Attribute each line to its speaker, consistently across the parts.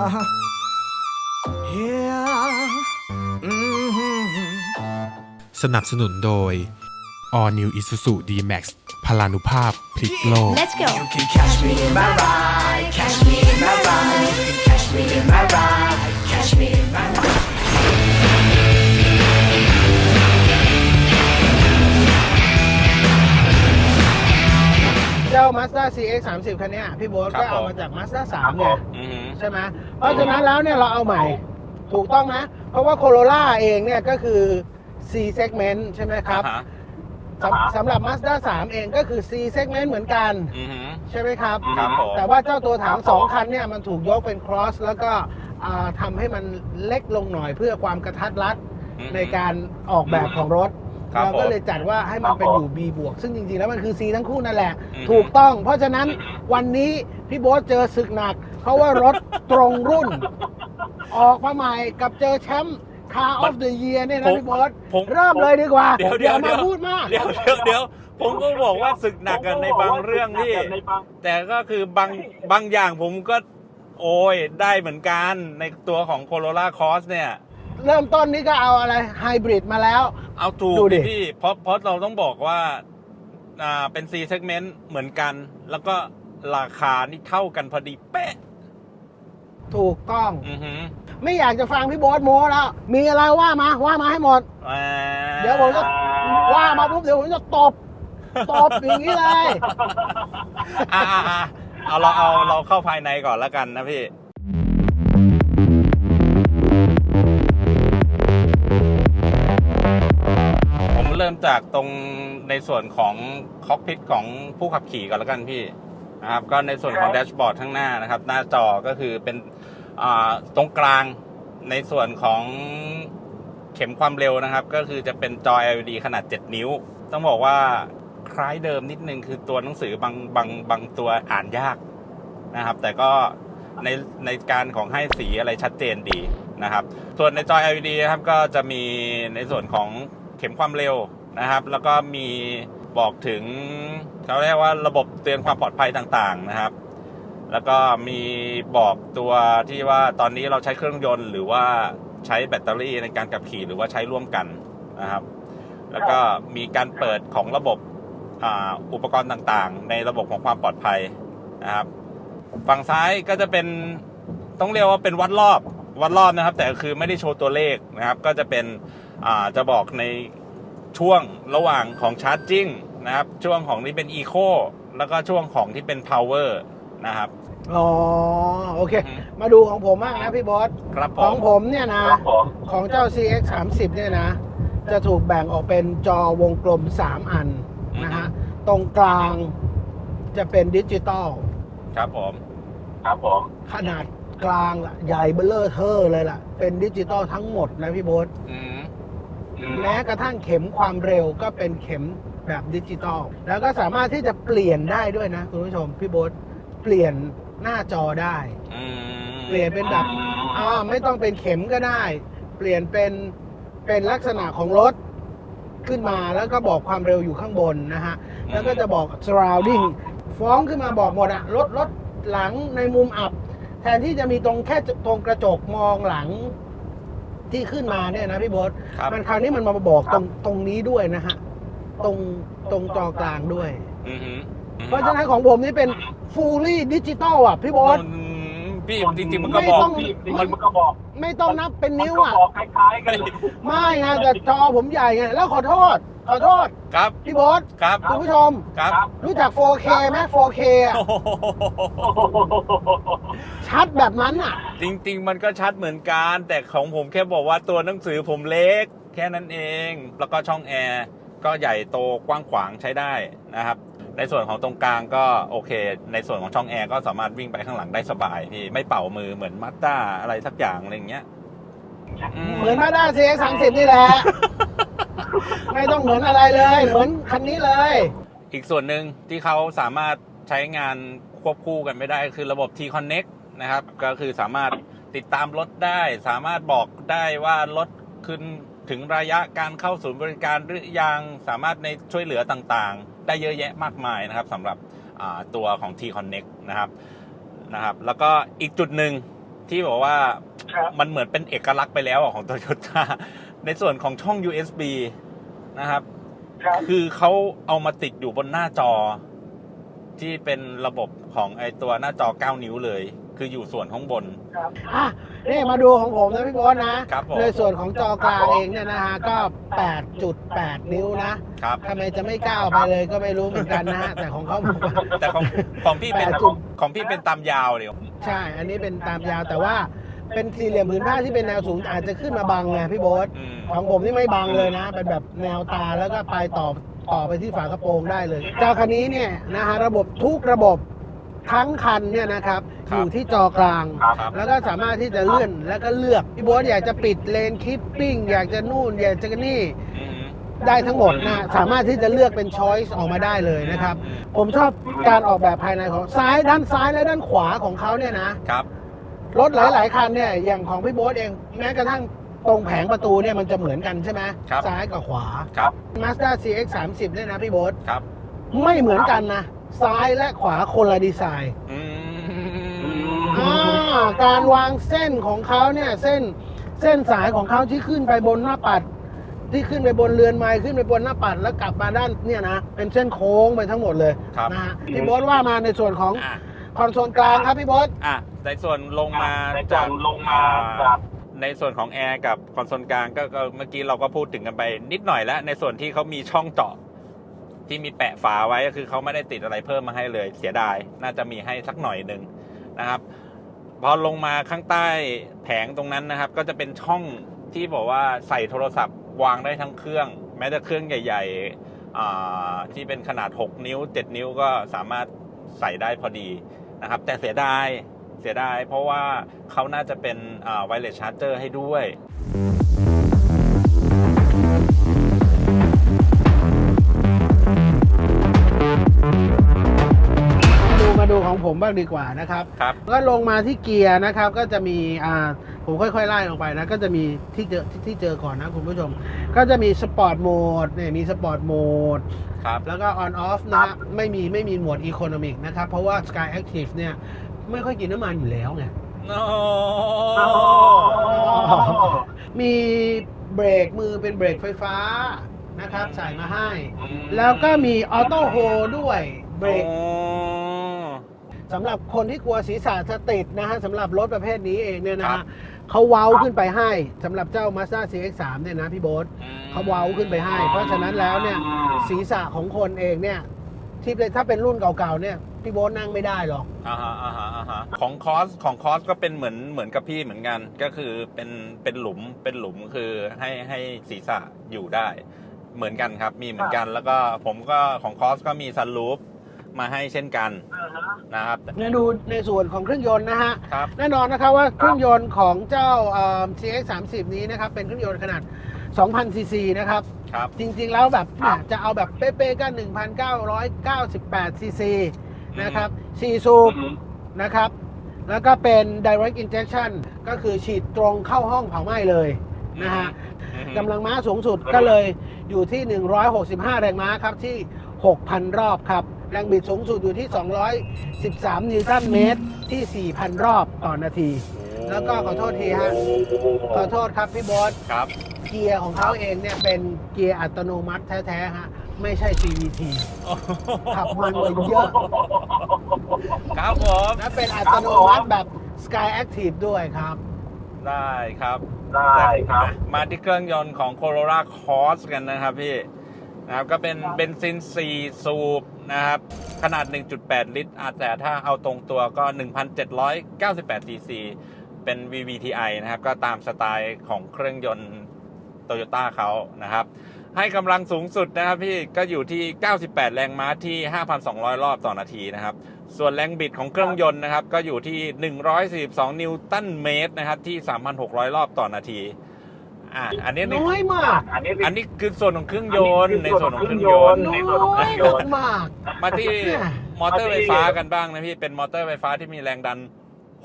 Speaker 1: Uh-huh. Yeah. Mm-hmm.
Speaker 2: สนับสนุนโดย All New Isuzu D-Max พลานุภาพพลิกโลก
Speaker 3: Let's go.
Speaker 1: You can catch me in my ride, catch me in my ride. You can catch me in my ride, catch me in my ride.
Speaker 4: เจ้า Mazda CX 3 0คันเนี้ยพี่โบ๊ท
Speaker 5: ครับ
Speaker 4: ก็เอา
Speaker 5: ผม
Speaker 4: มาจาก Mazda 3เนี่ย
Speaker 5: อือหือ
Speaker 4: ใช่ไหมเพราะฉะนั้นแล้วเนี่ยเราเอาใหม่ถูกต้องนะ เพราะว่า Corolla เองเนี่ยก็คือ C segment ใช่ไหมครับ
Speaker 5: อ่าฮะ
Speaker 4: สำสำหรับ Mazda 3 เองก็คือ C segment เหมือนกัน
Speaker 5: อือหือ
Speaker 4: ใช่ไหมครับ
Speaker 5: ครับผม
Speaker 4: แต่ว่าเจ้าตัวถัง2คันเนี่ยมันถูกยกเป็น cross แล้วก็อ่าทำให้มันเล็กลงหน่อยเพื่อความกระทัดรัด
Speaker 5: อือหือ
Speaker 4: ในการออกแบบของรถ
Speaker 5: ครับ
Speaker 4: เราก็
Speaker 5: ผม
Speaker 4: เลยจัดว่าให้มันเป็นอยู่ B บวกซึ่งจริงๆแล้วมันคือ C ทั้งคู่นั่นแหละ
Speaker 5: อือฮึ
Speaker 4: ถูกต้อง เพราะฉะนั้น วันนี้พี่โบ๊ทเจอศึกหนัก เพราะว่ารถตรงรุ่น ออกมาใหม่กับเจอแชมป์ Car of the Year เนี่ยนะพี่โบ๊ท
Speaker 5: ผม
Speaker 4: เริ่มเลยดีกว่า
Speaker 5: เดี๋ยวเดี๋ยว
Speaker 4: อา
Speaker 5: เดี๋
Speaker 4: มา
Speaker 5: ยว
Speaker 4: พูดมาก
Speaker 5: เดี๋ยวเดี๋ยวเดี๋ยวผมก็บอกว่าศึกหนักกันในบางเรื่องที่แต่ก็คือบางบางอย่างผมก็โอ้ยได้เหมือนกันในตัวของ Corolla Cross เนี่ย
Speaker 4: เริ่มต้นนี้ก็เอาอะไรไฮบริดมาแล้ว
Speaker 5: เอาถูก
Speaker 4: ดูดิ
Speaker 5: พี่เพราะเพราะเราต้องบอกว่าอ่าเป็น C segment เหมือนกัน แล้วก็ ราคานี่เท่ากันพอดีเป๊ะ
Speaker 4: ถูกต้อง
Speaker 5: อือหือ
Speaker 4: ไม่อยากจะฟังพี่โบ๊ทโม้แล้ว มีอะไรว่ามาว่ามาให้หมด
Speaker 5: อ่า
Speaker 4: เดี๋ยวผมจะ ว่ามาปุ๊บเดี๋ยวผมจะตบ ตบอย่างนี้เลย
Speaker 5: อ่าอ่าอ่าเอาเราเอาเราเข้าภายในก่อนแล้วกันนะพี่ ผมเริ่มจากตรงในส่วนของคอกพิทของผู้ขับขี่ก่อนแล้วกันพี่ นะครับก็ในส่วนของแดชบอร์ดข้างหน้านะครับ หน้าจอก็คือเป็นอ่าตรงกลางในส่วนของเข็มความเร็วนะครับ ก็คือจะเป็นจอ LED ขนาด 7 นิ้ว ต้องบอกว่าคล้ายเดิมนิดนึงคือตัวหนังสือบางบางบางตัวอ่านยากนะครับ แต่ก็ในในการของให้สีอะไรชัดเจนดีนะครับ ส่วนในจอ LED นะครับก็จะมีในส่วนของเข็มความเร็วนะครับ แล้วก็มี บอกถึงเขาเรียกว่าระบบเตือนความปลอดภัยต่างๆนะครับ แล้วก็มีบอกตัวที่ว่าตอนนี้เราใช้เครื่องยนต์ หรือว่าใช้แบตเตอรี่ในการขับขี่หรือว่าใช้ร่วมกันนะครับ แล้วก็มีการเปิดของระบบอ,อุปกรณ์ต่างๆ ในระบบของความปลอดภัยนะครับ ฝั่งซ้ายก็จะเป็นต้องเรียกว่าเป็นวัดรอบวัดรอบนะครับ แต่คือไม่ได้โชว์ตัวเลขนะครับ ก็จะเป็นจะบอกใน ช่วงระหว่างของชาร์จจิ้งนะครับ ช่วงของที่เป็นอีโคแล้วก็ช่วงของที่เป็นพาวเวอร์นะครับ
Speaker 4: อ๋อโอเค
Speaker 5: อือฮึ
Speaker 4: มาดูของผมบ้างนะพี่บอส
Speaker 5: ครับผ
Speaker 4: ของ
Speaker 5: ม
Speaker 4: ผมเนี่ยนะ ของเจ้า CX 3 0เนี่ยนะ จะถูกแบ่งออกเป็นจอวงกลม 3 อันนะฮะ ตรงกลางจะเป็นดิจิตอล
Speaker 5: ครับผม
Speaker 4: ขนาดกลางล่ะ ใหญ่เบลเลอร์เทอร์เลยล่ะ เป็นดิจิตอลทั้งหมดนะพี่โบ๊ท
Speaker 5: อืม
Speaker 4: แม้กระทั่งเข็มความเร็วก็เป็นเข็มแบบดิจิตอลแล้วก็สามารถที่จะเปลี่ยนได้ด้วยนะ คุณผู้ชมพี่โบ๊ทเปลี่ยนหน้าจอได้
Speaker 5: อืม
Speaker 4: เปลี่ยนเป็นแบบอ่าไม่ต้องเป็นเข็มก็ได้ เปลี่ยนเป็นเป็นลักษณะของรถขึ้นมาแล้วก็บอกความเร็วอยู่ข้างบนนะฮะ แล้วก็จะบอก surrounding ฟ้องขึ้นมาบอกหมดอะรถรถหลังในมุมอับ แทนที่จะมีตรงแค่ตรงกระจกมองหลัง ที่ขึ้นมาเนี่ยนะพี่โบ๊ท
Speaker 5: ครับ
Speaker 4: มันคราวนี้มันมาบอกตรงตรงนี้ด้วยนะฮะ ตรงตรงจอกลางด้วย
Speaker 5: อือหือ
Speaker 4: เพราะฉะนั้นของผมนี่เป็น fully digital อะพี่โบ๊ท
Speaker 5: อืมพี่จริงๆมันก็บอก
Speaker 4: ไม่ต้อง
Speaker 5: มัน
Speaker 4: ไม่ต้องนับเป็นนิ้วอะ
Speaker 5: ไม่
Speaker 4: ไม่ไงแต่จอผมใหญ่ไง แล้วขอโทษ ขอโทษ
Speaker 5: ครับ
Speaker 4: พี่โบ๊ท
Speaker 5: ครับ
Speaker 4: คุณผู้ชม
Speaker 5: ครับ
Speaker 4: รู้จัก 4K ไหม 4K อะ
Speaker 5: โอ้โห
Speaker 4: ชัดแบบนั้นอะ
Speaker 5: จริง ๆ มันก็ชัดเหมือนกัน แต่ของผมแค่บอกว่าตัวหนังสือผมเล็ก แค่นั้นเอง แล้วก็ช่องแอร์ก็ใหญ่โตกว้างขวางใช้ได้นะครับ ในส่วนของตรงกลางก็โอเค ในส่วนของช่องแอร์ก็สามารถวิ่งไปข้างหลังได้สบายพี่ไม่เป่ามือเหมือนมาสด้าอะไรสักอย่างอะไรอย่างเงี้ย
Speaker 4: เหมือนมาด้า CX 30นี่แหละ ไม่ต้องเหมือนอะไรเลย เหมือนคันนี้เลย
Speaker 5: อีกส่วนหนึ่งที่เขาสามารถใช้งานควบคู่กันไม่ได้คือระบบ T Connect นะครับ ก็คือสามารถติดตามรถได้ สามารถบอกได้ว่ารถขึ้นถึงระยะการเข้าศูนย์บริการหรือยังสามารถในช่วยเหลือต่างๆ ได้เยอะแยะมากมายนะครับสำหรับอ่าตัวของ T Connect นะครับนะครับ แล้วก็อีกจุดหนึ่งที่บอกว่า
Speaker 3: ครับ
Speaker 5: มันเหมือนเป็นเอกลักษณ์ไปแล้วอะของโตโยต้า ในส่วนของช่อง USB นะครับ
Speaker 3: ครับ
Speaker 5: คือเขาเอามาติดอยู่บนหน้าจอ ที่เป็นระบบของไอตัวหน้าจอ 9 นิ้วเลย คืออยู่ส่วนข้างบน
Speaker 3: ครับ
Speaker 4: อะนี่มาดูของผมนะพี่โบ๊ทนะ
Speaker 5: ครับผม
Speaker 4: ในส่วนของจอกลางเองเนี่ยนะฮะก็ 8.8 นิ้วนะครับ ทำไมจะไม่ก้าวไปเลยก็ไม่รู้เหมือนกันนะฮะ แต่ของเขาบอกว่า
Speaker 5: แต่ของของพี่เป็น
Speaker 4: แปดจุด
Speaker 5: ของพี่เป็นตามยาวเดียว
Speaker 4: ใช่ อันนี้เป็นตามยาวแต่ว่า เป็นสี่เหลี่ยมผืนผ้าที่เป็นแนวสูงอาจจะขึ้นมาบังไงพี่โบ๊ท
Speaker 5: อืม
Speaker 4: ของผมนี่ไม่บังเลยนะ เป็นแบบแนวตาแล้วก็ไปต่อต่อไปที่ฝากระโปรงได้เลย เจ้าคันนี้เนี่ยนะฮะระบบทุกระบบทั้งคันเนี่ยนะครับ
Speaker 5: ครับ
Speaker 4: อยู่ที่จอกลาง
Speaker 5: ครับ
Speaker 4: แล้วก็สามารถที่จะเลื่อนแล้วก็เลือกพี่โบ๊ทอยากจะปิดเลนคิปปิ้งอยากจะนู่นอยากจะนี่
Speaker 5: อืม
Speaker 4: ได้ทั้งหมดนะสามารถที่จะเลือกเป็นช้อยส์ออกมาได้เลยนะครับ ผมชอบการออกแบบภายในของซ้ายด้านซ้ายและด้านขวาของเขาเนี่ยนะ
Speaker 5: ครับ
Speaker 4: รถหลาย ๆ คันเนี่ยอย่างของพี่โบ๊ทเองแม้กระทั่งตรงแผงประตูเนี่ยมันจะเหมือนกันใช่ไหม
Speaker 5: ครับ
Speaker 4: ซ้ายกับขวา
Speaker 5: ครับ
Speaker 4: Mazda CX 3 0เนี่ยนะพี่โบ๊ท
Speaker 5: ครับ
Speaker 4: ไม่เหมือนกันนะ ซ้ายและขวาคนละดีไซน์
Speaker 5: อืม
Speaker 4: อ่าการวางเส้นของเขาเนี่ยเส้นเส้นสายของเขาที่ขึ้นไปบนหน้าปัด ที่ขึ้นไปบนเรือนไม้ขึ้นไปบนหน้าปัดแล้วกลับมาด้านเนี่ยนะเป็นเส้นโค้งไปทั้งหมดเลย
Speaker 5: ครับ
Speaker 4: นะฮะพี่โบ๊ทว่ามาในส่วนของ
Speaker 5: อะ
Speaker 4: คอนโซลกลางครับพี่โบ๊ท
Speaker 5: อะในส่วนลงมา
Speaker 3: ในส่
Speaker 5: จา
Speaker 3: วน
Speaker 5: ก
Speaker 3: ลงมาจาก
Speaker 5: ในส่วนของแอร์กับคอนโซลกลางก็ก็เมื่อกี้เราก็พูดถึงกันไป นิดหน่อยแล้ว ในส่วนที่เขามีช่องเจาะที่มีแปะฝาไว้ก็คือเขาไม่ได้ติดอะไรเพิ่มมาให้เลย เสียดายน่าจะมีให้สักหน่อยหนึ่งนะครับ พอลงมาข้างใต้แผงตรงนั้นนะครับ ก็จะเป็นช่องที่บอกว่าใส่โทรศัพท์วางได้ทั้งเครื่อง แม้แต่เครื่องใหญ่ๆอ่าที่เป็นขนาด 6 นิ้ว 7 นิ้วก็สามารถใส่ได้พอดี นะครับแต่เสียดายเสียดายเพราะว่าเขาน่าจะเป็นไวเลสชาร์เจอร์ให้ด้วย
Speaker 4: ผมบ้างดีกว่านะครับ
Speaker 5: ครับ
Speaker 4: ก็ลงมาที่เกียร์นะครับ ก็จะมีอ่าผมค่อยๆไล่ลงไปนะก็จะมีที่เจอที่ที่เจอก่อนนะคุณผู้ชม ก็จะมีสปอร์ตโหมดเนี่ยมีสปอร์ตโหมด
Speaker 5: ครับ
Speaker 4: แล้วก็ on off นะฮะไม่มีไม่มีโหมด economic นะครับ เพราะว่า Sky Active เนี่ยไม่ค่อยกินน้ำมันอยู่แล้วไง
Speaker 5: โอ้
Speaker 4: มีเบรกมือเป็นเบรกไฟฟ้านะครับใส่มาให้ แล้วก็มีออโต้โฮด้วยเบรก
Speaker 5: โอ้
Speaker 4: สำหรับคนที่กลัวศีรษะจะติดนะฮะสำหรับรถประเภทนี้เองเนี่ยนะ
Speaker 5: ครั
Speaker 4: ฮะ
Speaker 5: บ
Speaker 4: เขาเว้าขึ้นไปให้สำหรับเจ้า Mazda CX-3 เนี่ยนะพี่โบ๊ท
Speaker 5: อืม
Speaker 4: เขาเว้าขึ้นไปให้ เพราะฉะนั้นแล้วเนี่ยศีรษะของคนเองเนี่ยที่เป็นถ้าเป็นรุ่นเก่าๆเนี่ยพี่โบ๊ทนั่งไม่ได้หรอก
Speaker 5: อ่าฮะอ่าฮะอ่าฮะของคอสของคอสก็เป็นเหมือนเหมือนกับพี่เหมือนกัน ก็คือเป็นเป็นหลุมเป็นหลุมคือให้ให้ศีรษะอยู่ได้ เหมือนกันครับมีเหมือนกันแล้วก็ผมก็ของคอสก็มีซันรูฟ มาให้เช่นกันนะครับ
Speaker 4: เนี่ยดูในส่วนของเครื่องยนต์นะฮะ
Speaker 5: ครับ
Speaker 4: แน่นอนนะครับว่าเครื่องยนต์ของเจ้าเอ่อ CX 3 0นี้นะครับ เป็นเครื่องยนต์ขนาด 2,000ซีซีนะครับ
Speaker 5: ครับ
Speaker 4: จริงๆแล้วแบบเนี่ยจะเอาแบบเป๊ะๆก็ 1,998ซีซีนะครับ4สูบนะครับ แล้วก็เป็น direct injection ก็คือฉีดตรงเข้าห้องเผาไหม้เลยนะฮะ
Speaker 5: อืม
Speaker 4: กำลังม้าสูงสุดก็เลยอยู่ที่ 165 แรงม้าครับที่ 6,000 รอบครับ แรงบิดสูงสุดอยู่ที่ 213 นิวตันเมตรที่ 4,000 รอบต่อนาที แล้วก็ขอโทษทีฮะ ขอโทษครับพี่บอส
Speaker 5: ครับ
Speaker 4: เกียร์ของเขาเองเนี่ยเป็นเกียร์อัตโนมัติแท้ๆฮะ ไม่ใช่ CVT ขับมันกว่าเยอะ
Speaker 5: ครับผม
Speaker 4: และเป็นอัตโนมัติแบบ Sky Active ด้วยครับ
Speaker 5: ได้ครับ
Speaker 3: ได้ครับ
Speaker 5: มาที่เครื่องยนต์ของ Corolla Cross กันนะครับพี่นะครับก็เป็นเบนซิน 4 สูบ นะครับ ขนาด 1.8 ลิตรอะแต่ถ้าเอาตรงตัวก็ 1,798ซีซีเป็น VVTi นะครับ ก็ตามสไตล์ของเครื่องยนต์โตโยต้าเขานะครับ ให้กำลังสูงสุดนะครับพี่ก็อยู่ที่ 98 แรงม้าที่ 5,200 รอบต่อนาทีนะครับ ส่วนแรงบิดของเครื่องยนต์นะครับ ก็อยู่ที่ 142 นิวตันเมตรนะครับที่ 3,600 รอบต่อนาที อ่าอันนี้นี่
Speaker 4: น้อยมาก
Speaker 3: อันนี้
Speaker 5: อันนี้คือส่วนของเครื่องยนต์ในส่วนของเครื่องยนต์
Speaker 4: น้
Speaker 3: ในส่วนของเครื่
Speaker 4: อ
Speaker 3: อง
Speaker 4: ย
Speaker 3: ยนต์
Speaker 4: มาก
Speaker 5: มาที่
Speaker 4: เนี่ย
Speaker 5: มอเตอร์ไฟฟ้ากันบ้างนะพี่เป็นมอเตอร์ไฟฟ้าที่มีแรงดัน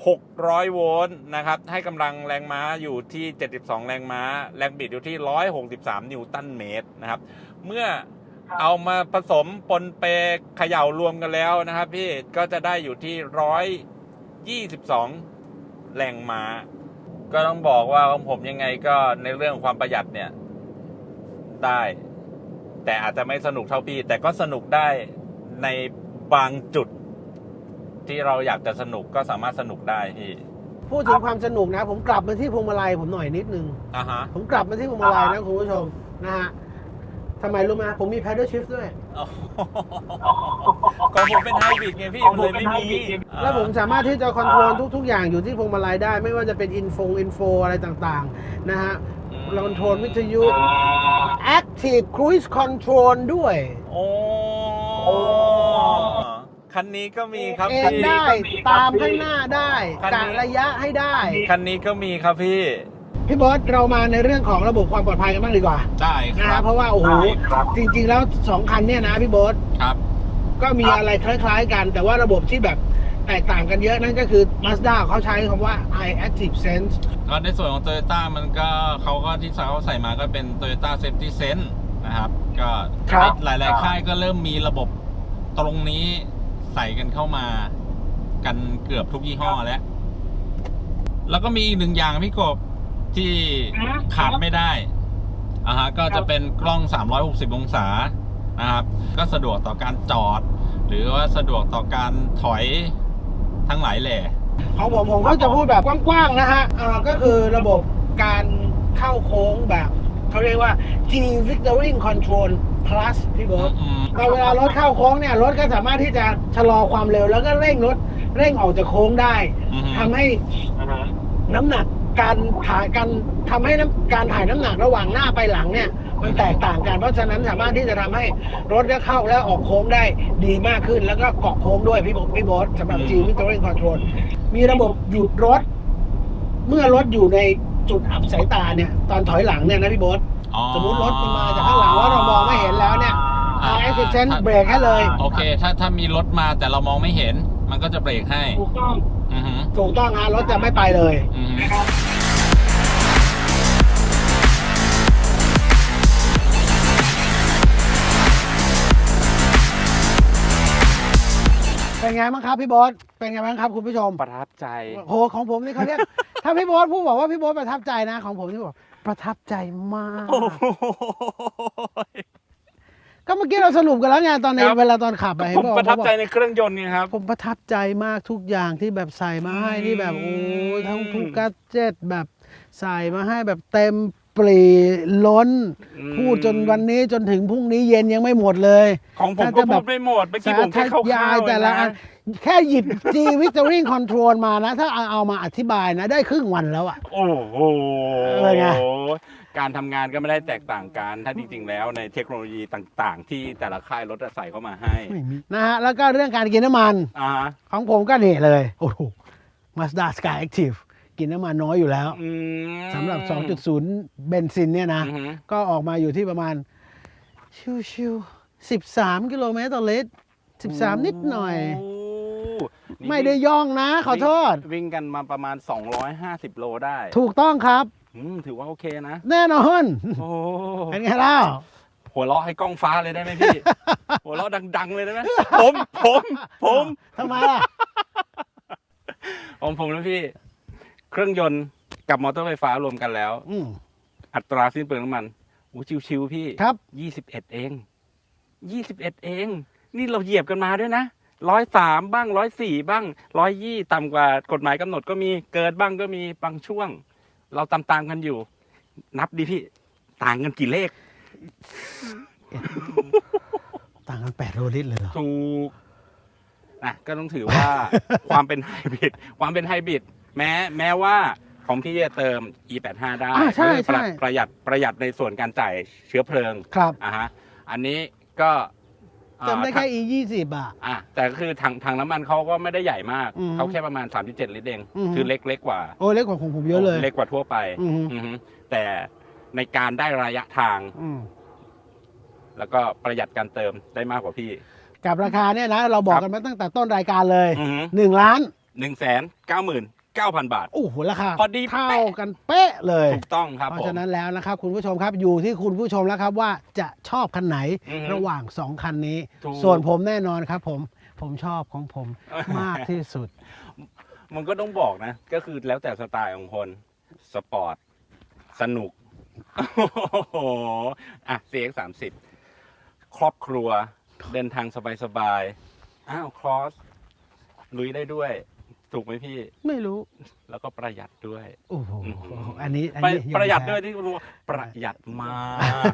Speaker 5: 600 โวลต์นะครับ ให้กำลังแรงม้าอยู่ที่ 72 แรงม้า แรงบิดอยู่ที่ 163 นิวตันเมตรนะครับ เมื่อเอามาผสมปนเปเขย่ารวมกันแล้วนะครับ พี่ก็จะได้อยู่ที่ 122 แรงม้า ก็ต้องบอกว่าของผมยังไงก็ในเรื่องความประหยัดเนี่ย ได้ แต่อาจจะไม่สนุกเท่าพี่ แต่ก็สนุกได้ในบางจุด ที่เราอยากจะสนุกก็สามารถสนุกได้พี่
Speaker 4: พูดถึงความสนุกนะ ผมกลับมาที่พวงมาลัยผมหน่อยนิดนึง
Speaker 5: อ่าฮะ
Speaker 4: ผมกลับมาที่พวงมาลัยนะคุณผู้ชมนะฮะ ทำไมรู้ไหมผมมี paddle shift ด้วย
Speaker 5: ก็ผมเป็นไฮบริดไงพี่ มันเลยไม่มี
Speaker 4: แล้วผมสามารถที่จะคอนโทรลทุก ๆ อย่างอยู่ที่พวงมาลัยได้ ไม่ว่าจะเป็นอินโฟอินโฟอะไรต่างๆ นะฮะเราคอนโทรลวิทยุ active cruise control ด้วย
Speaker 5: โอ้คันนี้ก็มีครับ
Speaker 4: เอง
Speaker 5: พี่
Speaker 4: ได้ตามข้างหน้าได้
Speaker 5: คันนี้
Speaker 4: กะระยะให้ได้
Speaker 5: คันนี้ก็มีครับพี่
Speaker 4: พี่บอสเรามาในเรื่องของระบบความปลอดภัยกันบ้างดีกว่า
Speaker 5: ได้ค
Speaker 4: นะ
Speaker 5: รั
Speaker 4: ฮะ
Speaker 5: บ
Speaker 4: เพราะว่าโอ้โห
Speaker 3: ได้ครับ
Speaker 4: จริง ๆ แล้วสองคันเนี่ยนะพี่บอส
Speaker 5: ครับ
Speaker 4: ก็มีอะไรคล้าย ๆ กัน แต่ว่าระบบที่แบบแตกต่างกันเยอะนั่นก็คือ Mazda เขาใช้คำว่า i active sense
Speaker 5: ก็ในส่วนของ Toyota มันก็เขาก็ที่เขาใส่มาก็เป็น Toyota Safety Sense นะครับ ก็
Speaker 4: ครับ
Speaker 5: หลายๆค่ายก็เริ่มมีระบบตรงนี้ใส่กันเข้ามากันเกือบทุกยี่ห้อแล้ว แล้วก็มีอีกหนึ่งอย่างพี่กบ ที่ขาดไม่ได้อ่าฮะก็จะเป็นกล้อง 360 องศานะครับ ก็สะดวกต่อการจอด หรือว่าสะดวกต่อการถอยทั้งหลายแหล่
Speaker 4: ของผมผมก็จะพูดแบบกว้างๆนะฮะเอ่อก็คือระบบการเข้าโค้งแบบเขาเรียกว่า G Victory Control Plus พี่เบิร์ต
Speaker 5: อืม
Speaker 4: พอเวลารถเข้าโค้งเนี่ย รถก็สามารถที่จะชะลอความเร็ว แล้วก็เร่งรถเร่งออกจากโค้งได้
Speaker 5: อือฮึ
Speaker 4: ทำให้น้ำหนัก การถ่ายการทำให้น้ำการถ่ายน้ำหนักระหว่างหน้าไปหลังเนี่ยมันแตกต่างกัน เพราะฉะนั้นสามารถที่จะทำให้รถได้เข้าและออกโค้งได้ดีมากขึ้น แล้วก็เกาะโค้งด้วยพี่บพี่บอสสำหรับ G Victory Control มีระบบหยุดรถ เมื่อรถอยู่ในจุดอับสายตาเนี่ย ตอนถอยหลังเนี่ยนะพี่บอส
Speaker 5: อ๋อ
Speaker 4: สมมติรถมันมาจากข้างหลังแล้วเรามองไม่เห็นแล้วเนี่ย
Speaker 5: อ่า
Speaker 4: i Assistant เบรกให้เลย
Speaker 5: โอเค ถ้าถ้ามีรถมาแต่เรามองไม่เห็น มันก็จะเบรกให้
Speaker 4: ถูกต้อง
Speaker 5: อือหือ
Speaker 4: ถูกต้องฮะรถจะไม่ไปเลย
Speaker 5: อือหือ
Speaker 4: เป็นไงบ้างครับพี่บอสเป็นไงบ้างครับคุณผู้ชม
Speaker 5: ประทับใจ
Speaker 4: โหของผมนี่เขาเรียก ถ้าพี่โบอสพูดบอกว่าพี่โบอสประทับใจนะ ของผมนี่บอกประทับใจมากก็เมื่อกี้เราสรุปกันแล้วไงตอนใน
Speaker 5: ครับ
Speaker 4: เวลาตอนขับอะเห็น
Speaker 5: ผม
Speaker 4: บอก
Speaker 5: ประทับใจ
Speaker 4: บอก
Speaker 5: ในเครื่องยนต์ไงครับ
Speaker 4: ผมประทับใจมากทุกอย่างที่แบบใส่มาให้ที่แบบโอ้ยทั้งทุกกัจเจ็ตแบบใส่มาให้แบบเต็ม ปรีล้น
Speaker 5: อืม
Speaker 4: พูดจนวันนี้จนถึงพรุ่งนี้เย็นยังไม่หมดเลย
Speaker 5: ของผม
Speaker 4: ถ้า
Speaker 5: ก็
Speaker 4: จะแบ
Speaker 5: พู
Speaker 4: บ
Speaker 5: ดไม่หมดเมื่อกี้ผมแค่เข้า
Speaker 4: สาธยาย
Speaker 5: ๆ
Speaker 4: แต่ละอัน
Speaker 5: นะ
Speaker 4: แค่หยิบ G Victory Control มานะ ถ้าเอาเอามาอธิบายนะ ได้ครึ่งวันแล้วอะ
Speaker 5: โอ้โห
Speaker 4: เป็นไง
Speaker 5: การทำงานก็ไม่ได้แตกต่างกัน ถ้าจริง ๆ แล้วในเทคโนโลยีต่างๆ ที่แต่ละค่ายรถใส่เข้ามาให้
Speaker 4: ไม่มีนะฮะ แล้วก็เรื่องการกินน้ำมัน
Speaker 5: อ่าฮะ
Speaker 4: ของผมก็นี่เลย โอ้โห Mazda Sky Active กินน้ำมันน้อยอยู่แล้ว
Speaker 5: อืม
Speaker 4: สำหรับ 2.0 เบนซินเนี่ยนะ
Speaker 5: อือหือ
Speaker 4: ก็ออกมาอยู่ที่ประมาณ ชิวๆ13กิโลเมตรต่อลิตร13นิดหน่อย
Speaker 5: โนี่
Speaker 4: ไม่ได้ย่องนะ ขอโทษ
Speaker 5: วิ่งกันมาประมาณ 250 โลได้
Speaker 4: ถูกต้องครับ
Speaker 5: อืมถือว่าโอเคนะ
Speaker 4: แน่นอน
Speaker 5: โอ้
Speaker 4: เป็นไงเล่า
Speaker 5: หัวเราะให้กล้องฟ้าเลยได้ไหมพี่ หัวเราะดัง ๆ เลยได้ไหมผม ผม ผม
Speaker 4: ทำไมล่ะ
Speaker 5: ผมผมนะพี่ เครื่องยนต์กับมอเตอร์ไฟฟ้ารวมกันแล้ว
Speaker 4: อืม
Speaker 5: อัตราสิ้นเปลืองน้ำมันโอ้ชิวๆพี่
Speaker 4: ครับ
Speaker 5: ยี่สิบเอ็ดเองยี่สิบเอ็ดเอง นี่เราเหยียบกันมาด้วยนะร้อยสามบ้างร้อยสี่บ้างร้อยยี่ต่ำกว่ากฎหมายกำหนดก็มีเกิดบ้างก็มีบางช่วง เราตามตามๆกันอยู่ นับดิพี่ ต่างกันกี่เลข
Speaker 4: ต่างกัน8โลลิตรเลยเหรอ
Speaker 5: ถูกนะก็ต้องถือว่า ความเป็นไฮบริดความเป็นไฮบริด แม้แม้ว่าของพี่จะเติม e85 ได้
Speaker 4: อ่าใช่
Speaker 5: ประ
Speaker 4: ใช่
Speaker 5: ประหยัดประหยัดในส่วนการจ่ายเชื้อเพลิง
Speaker 4: ครับ
Speaker 5: อะฮะอันนี้ก็อ่า
Speaker 4: เติมได้แค่ e 2 0อะ
Speaker 5: อะแต่ก็คือถังถังน้ำมันเขาก็ไม่ได้ใหญ่มาก
Speaker 4: อืม
Speaker 5: เขาแค่ประมาณ 37 ลิตรเอง
Speaker 4: อืม
Speaker 5: คือเล็กเล็กกว่า
Speaker 4: โอ้เล็กกว่าของผมเยอะเลย
Speaker 5: เล็กกว่าทั่วไป
Speaker 4: อือฮึ
Speaker 5: อือฮึแต่ในการได้ระยะทาง
Speaker 4: อืม
Speaker 5: แล้วก็ประหยัดการเติมได้มากกว่าพี่
Speaker 4: กับราคาเนี่ยนะ เราบอกกันมาตั้งแต่ต้นรายการเลย
Speaker 5: อือฮึ
Speaker 4: 1ล้าน
Speaker 5: หนึ่งแสนเก้าหมื่น เก้าพันบาท
Speaker 4: โอ้โหราคา
Speaker 5: พอดี
Speaker 4: เท่ากันเป๊ะเลย
Speaker 5: ถูกต้องครับ
Speaker 4: เพ
Speaker 5: ผม
Speaker 4: ราะฉะนั้นแล้วนะครับคุณผู้ชมครับอยู่ที่คุณผู้ชมแล้วครับว่าจะชอบคันไหน
Speaker 5: อือฮึ
Speaker 4: ระหว่าง 2 คันนี้
Speaker 5: ถูก
Speaker 4: ส่วนผมแน่นอนครับผมผมชอบของผมมากที่สุด
Speaker 5: มันก็ต้องบอกนะ ก็คือแล้วแต่สไตล์ของคน สปอร์ต สนุก โอ้โห อะ CX สามสิบครอบครัว เดินทางสบายๆ อ้าว ครอส ลุยได้ด้วย ถูกไหมพี่
Speaker 4: ไม่รู้
Speaker 5: แล้วก็ประหยัดด้วย
Speaker 4: โอ้โห
Speaker 5: อืม
Speaker 4: อันนี้อัน
Speaker 5: ประ
Speaker 4: นี้อม
Speaker 5: ประหยัด
Speaker 4: แพ้
Speaker 5: ด้วยที่รู้ว่าประหยัดมาก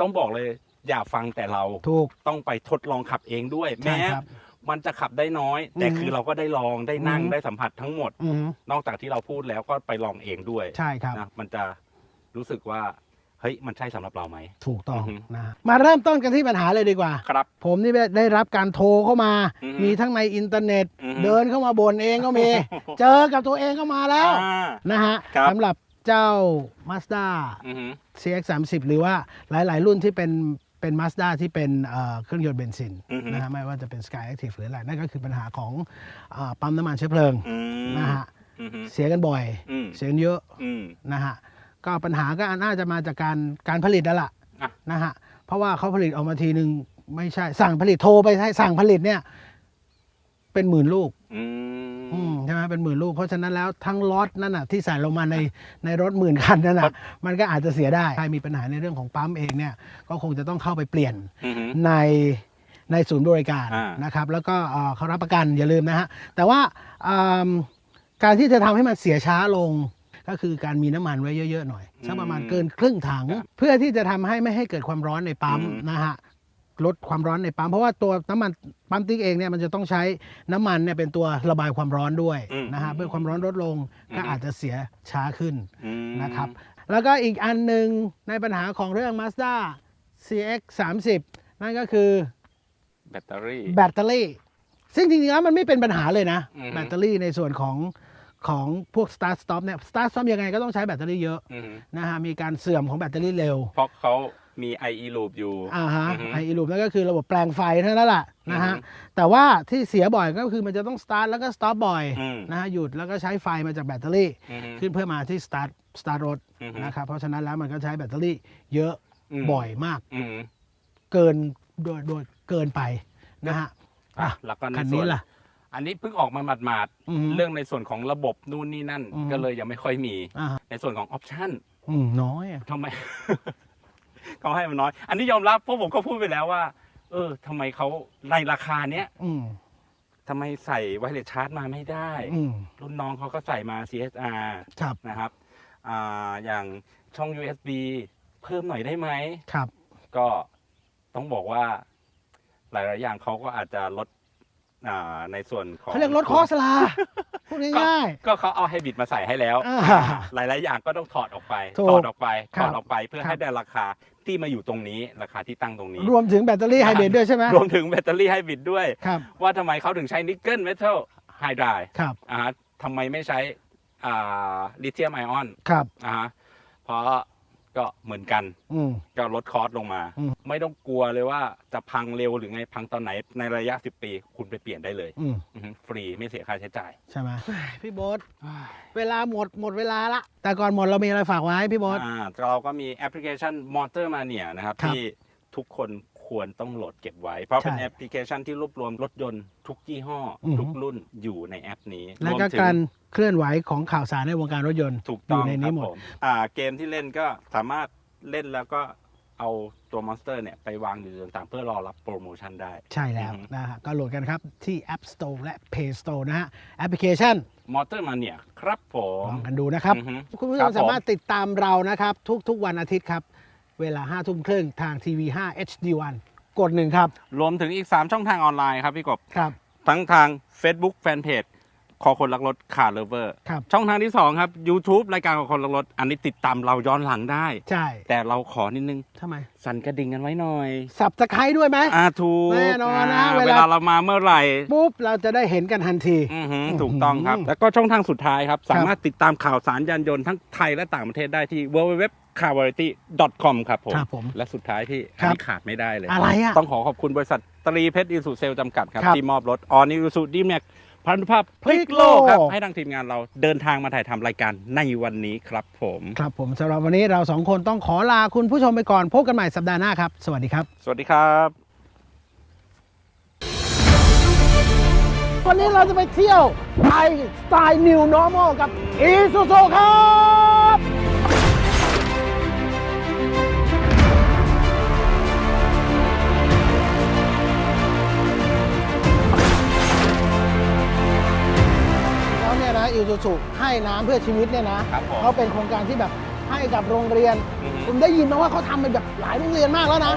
Speaker 5: ต้องบอกเลย อย่าฟังแต่เรา
Speaker 4: ถูก
Speaker 5: ต้องไปทดลองขับเองด้วย
Speaker 4: ใช่
Speaker 5: แม้
Speaker 4: ครับ
Speaker 5: มันจะขับได้น้อย แต่
Speaker 4: อือฮึ
Speaker 5: คือเราก็ได้ลองได้นั่ง
Speaker 4: อือฮึ
Speaker 5: ได้สัมผัสทั้งหมด
Speaker 4: อืม
Speaker 5: นอกจากที่เราพูดแล้วก็ไปลองเองด้วย
Speaker 4: ใช่ครับ
Speaker 5: นะมันจะรู้สึกว่า เฮ้ยมันใช่สำหรับเราไหม
Speaker 4: ถูกต้อง
Speaker 5: อือฮึ
Speaker 4: นะฮะมาเริ่มต้นกันที่ปัญหาเลยดีกว่า
Speaker 5: ครับ
Speaker 4: ผมนี่ได้รับการโทรเข้ามา
Speaker 5: อือฮึ
Speaker 4: มีทั้งในอินเทอร์เน็ต
Speaker 5: อือฮึ
Speaker 4: เดินเข้ามาบ่นเองก็มี เจอกับตัวเองก็มาแล้ว
Speaker 5: อ่า
Speaker 4: นะฮะ
Speaker 5: ครับ
Speaker 4: สำหรับเจ้า Mazda
Speaker 5: อือฮึ
Speaker 4: CX 3 0หรือว่าหลาย ๆ รุ่นที่เป็นเป็น Mazda ที่เป็นเอ่อเครื่องยนต์เบนซิน
Speaker 5: อือฮึ
Speaker 4: นะฮะไม่ว่าจะเป็น Sky Active หรืออะไร นั่นก็คือปัญหาของเออปั๊มน้ำมันเชื้อเพลิง
Speaker 5: อืม
Speaker 4: นะฮะ
Speaker 5: อือฮึ
Speaker 4: เสียกันบ่อย
Speaker 5: อืม
Speaker 4: เสียกันเยอะ
Speaker 5: อืม
Speaker 4: นะฮะ ก็ปัญหาก็น่าจะมาจากการการผลิตแล้วล่ะ
Speaker 5: อะ
Speaker 4: นะฮะเพราะว่าเขาผลิตออกมาทีหนึ่งไม่ใช่สั่งผลิตโทรไปให้สั่งผลิตเนี่ย เป็นหมื่นลูก
Speaker 5: อื
Speaker 4: อื
Speaker 5: ม
Speaker 4: ม ใช่ไหมเป็นหมื่นลูก เพราะฉะนั้นแล้วทั้งล็อตนั่นน่ะที่ใส่ลงมาในในรถหมื่นคันนั่น
Speaker 5: ครั
Speaker 4: น่ะ
Speaker 5: บ
Speaker 4: มันก็อาจจะเสียได้ใครมีปัญหาในเรื่องของปั๊มเองเนี่ย ก็คงจะต้องเข้าไปเปลี่ยน
Speaker 5: อือฮึ
Speaker 4: ในในศูนย์บริการ
Speaker 5: อ่าน
Speaker 4: นะครับ แล้วก็เอ่อเขารับประกันอย่าลืมนะฮะ แต่ว่าอืมการที่จะทำให้มันเสียช้าลง ก็คือการมีน้ำมันไว้เยอะๆหน่อยสักประมาณเกินครึ่งถัง เพื่อที่จะทำให้ไม่ให้เกิดความร้อนในปั๊มนะฮะลดความร้อนในปั๊มเพราะว่าตัวน้ำมันปั๊มติ๊กเองเนี่ยมันจะต้องใช้น้ำมันเนี่ยเป็นตัวระบายความร้อนด้วย
Speaker 5: อืม
Speaker 4: นะฮะเพื่อความร้อนลดลงก็
Speaker 5: อืม
Speaker 4: อาจจะเสียช้าขึ้น
Speaker 5: อืม
Speaker 4: นะครับแล้วก็อีกอันหนึ่งในปัญหาของเรื่อง Mazda CX 30นั่นก็คือ
Speaker 5: แบตเตอรี่
Speaker 4: แบตเตอรี่ซึ่งจริงๆแล้วมันไม่เป็นปัญหาเลยนะ
Speaker 5: อือฮึ
Speaker 4: แบตเตอรี่ในส่วนของ ของพวก start stop เนี่ย start stop ยังไงก็ต้องใช้แบตเตอรี่เยอะ
Speaker 5: อือฮึ
Speaker 4: นะฮะมีการเสื่อมของแบตเตอรี่เร็ว
Speaker 5: เพราะเขามี IE loop อยู่
Speaker 4: อ่าฮะ
Speaker 5: อือฮึ
Speaker 4: ไออีลูปนั่นก็คือระบบแปลงไฟเท่านั้นแหละนะฮะ
Speaker 5: อือฮึ
Speaker 4: แต่ว่าที่เสียบ่อยก็คือมันจะต้อง start แล้วก็ stop บ่อย
Speaker 5: อืม
Speaker 4: นะฮะหยุดแล้วก็ใช้ไฟมาจากแบตเตอรี่
Speaker 5: อือฮึ
Speaker 4: ขึ้นเพื่อมาที่ start start รถ
Speaker 5: อือฮึ
Speaker 4: นะครับเพราะฉะนั้นแล้วมันก็ใช้แบตเตอรี่เยอะ
Speaker 5: อืม
Speaker 4: บ่อยมาก
Speaker 5: อืม
Speaker 4: เกินโดยโดยเกินไปนะฮะ
Speaker 5: อะ
Speaker 4: อะ
Speaker 5: แล้วก็ใน
Speaker 4: คัน
Speaker 5: ส่
Speaker 4: นี้
Speaker 5: วน
Speaker 4: ล่ะ
Speaker 5: อันนี้เพิ่งออกมาหมาด
Speaker 4: อือฮึ
Speaker 5: ๆเรื่องในส่วนของระบบนู่นนี่นั่น
Speaker 4: อือฮึ
Speaker 5: ก็เลยยังไม่ค่อยมี
Speaker 4: อ่าฮะ
Speaker 5: ในส่วนของออปชั่น
Speaker 4: อืมน้อยอะ
Speaker 5: ทำไม เขาให้มันน้อย อันนี้ยอมรับเพราะผมก็พูดไปแล้วว่า เออทำไมเขาในราคาเนี้ย
Speaker 4: อืม
Speaker 5: ทำไมใส่ไวเลสชาร์จมาไม่ได้
Speaker 4: อืม
Speaker 5: รุ่นน้องเขาก็ใส่มา CSR
Speaker 4: ครับ
Speaker 5: นะครับอ่าอย่างช่อง USB เพิ่มหน่อยได้ไหม
Speaker 4: ครับ
Speaker 5: ก็ต้องบอกว่า หลาย ๆ อย่างเขาก็อาจจะลด อ่าในส่วนของ
Speaker 4: เขาเรียกลดคอสลาพูดง่าย
Speaker 5: ก็เขาเอาไฮบริดมาใส่ให้แล้ว
Speaker 4: อ่า
Speaker 5: หลาย ๆ อย่างก็ต้องถอดออกไป
Speaker 4: ถูก
Speaker 5: ถอดออกไป
Speaker 4: ครั
Speaker 5: ถ
Speaker 4: บ
Speaker 5: อดออกไปเพื่อ
Speaker 4: ครับ
Speaker 5: ให้ได้ราคาที่มาอยู่ตรงนี้ราคาที่ตั้งตรงนี้
Speaker 4: ๆ รวมถึงแบตเตอรี่ไฮบริดด้วยใช่ไหม
Speaker 5: รวมถึงแบตเตอรี่ไฮบริดด้วย
Speaker 4: ครับ
Speaker 5: ว่าทำไมเขาถึงใช้นิกเกิลเมทัลไฮดราย
Speaker 4: ครับ
Speaker 5: อ่าฮะทำไมไม่ใช้อ่าลิเธียมไอออน
Speaker 4: ครับ
Speaker 5: อ่าฮะเพราะ ก็เหมือนกัน
Speaker 4: อืม
Speaker 5: ก็ลดคอสลงมา
Speaker 4: อืม
Speaker 5: ไม่ต้องกลัวเลยว่าจะพังเร็วหรือไงพังตอนไหนในระยะ 10 ปี คุณไปเปลี่ยนได้เลย
Speaker 4: อืม
Speaker 5: อือฮึฟรีไม่เสียค่าใช้จ่าย
Speaker 4: ใช่ไหมพี่โบ๊ทเวลาหมดหมดเวลาละ แต่ก่อนหมดเรามีอะไรฝากไว้พี่โบ๊ท
Speaker 5: อ่าเราก็มีแอปพลิเคชัน Motor Mania นะครับ
Speaker 4: ครับ
Speaker 5: ที่ทุกคน ควรต้องโหลดเก็บไว้ เพราะเป็น
Speaker 4: ใช่
Speaker 5: แอปพลิเคชันที่รวบรวมรถยนต์ทุกยี่ห้ออ
Speaker 4: อฮึ
Speaker 5: ทุกรุ่นอยู่ในแอปนี้
Speaker 4: และ
Speaker 5: รวม
Speaker 4: ก็
Speaker 5: ถึง
Speaker 4: การเคลื่อนไหวของข่าวสารในวงการรถยนต์
Speaker 5: ถูก
Speaker 4: อ
Speaker 5: ต้อยู่ง
Speaker 4: ใน
Speaker 5: ค
Speaker 4: นี้
Speaker 5: รับ
Speaker 4: หมด
Speaker 5: ผมอ่าเกมที่เล่นก็สามารถเล่นแล้วก็เอาตัวมอนสเตอร์เนี่ยไปวางอยู่ต่างๆเพื่อรอรับโปรโมชั่นได้
Speaker 4: ใช่แล้ว
Speaker 5: อือฮึ
Speaker 4: นะฮะก็โหลดกันครับ ที่ App Store และ Play Store นะฮะแอปพลิเคชัน
Speaker 5: Motor Mania ครับผม
Speaker 4: ลองกันดูนะครับ
Speaker 5: อือฮึ
Speaker 4: คุณผู้
Speaker 5: ค
Speaker 4: ช
Speaker 5: รั
Speaker 4: ม
Speaker 5: บผม
Speaker 4: สามารถติดตามเรานะครับ ทุก ๆ วันอาทิตย์ครับ เวลา5้าทุ่มครึ่งทางทีวี5 HD1 กดหนึ่งครับ
Speaker 5: รวมถึงอีก 3 ช่องทางออนไลน์ครับพี่กบ
Speaker 4: ครับ
Speaker 5: ทั้งทาง Facebook Fanpage คอคนรักรถขาเลเวอร์
Speaker 4: ครับ
Speaker 5: ช่องทางที่ 2 ครับ YouTube รายการของคนรักรถ อันนี้ติดตามเราย้อนหลังได้
Speaker 4: ใช่
Speaker 5: แต่เราขอนิดนึง
Speaker 4: ทำไม
Speaker 5: สั่นกระดิ่งกันไว้หน่อย
Speaker 4: สับตะไคร้ด้วยไหม
Speaker 5: อ่าถูก
Speaker 4: แน่นอนนะาเวลา
Speaker 5: เวลาเรามาเมื่อไหร่
Speaker 4: ปุ๊บ เราจะได้เห็นกันทันที
Speaker 5: อือหือถูกต้องครับ
Speaker 4: อืม
Speaker 5: แล้วก็ช่องทางสุดท้ายครับ สามารถติดตามข่าวสารยานยนต์ทั้งไทยและต่างประเทศได้ที่ www c a r v a r i t y com ครับผม
Speaker 4: ครับผม
Speaker 5: และสุดท้ายที่
Speaker 4: ครับ
Speaker 5: อันนี้ขาดไม่ได้เลย
Speaker 4: อะไรอะ
Speaker 5: ต้องขอขอบคุณบริษัทตรีเพชรอิสุเซลจำกัดครับ
Speaker 4: ครับ
Speaker 5: ที่มอบรถออนิวสุดีแม็ก พันธุภาพพลิกโลกครับ ให้ทางทีมงานเราเดินทางมาถ่ายทำรายการในวันนี้ครับผม
Speaker 4: ครับผมสำหรับวันนี้เราสองคนต้องขอลาคุณผู้ชมไปก่อนพบกันใหม่สัปดาห์หน้าครับ สวัสดีครับ
Speaker 5: สวัสดีครับ
Speaker 4: วันนี้เราจะไปเที่ยวไทยสไตล์ New Normal กับ i s u z u ครับแล้วเนี่ย นะอิ u ซูซูให้น้ำเพื่อชีวิตเนี่ยนะครับ
Speaker 5: ผม
Speaker 4: เขาเป็นโครงการที่แบบให้กับโรงเรียน
Speaker 5: อือฮึ
Speaker 4: ผมได้ยินมาว่าเขาทำเป็นแบบหลายโรงเรียนมากแล้วนะ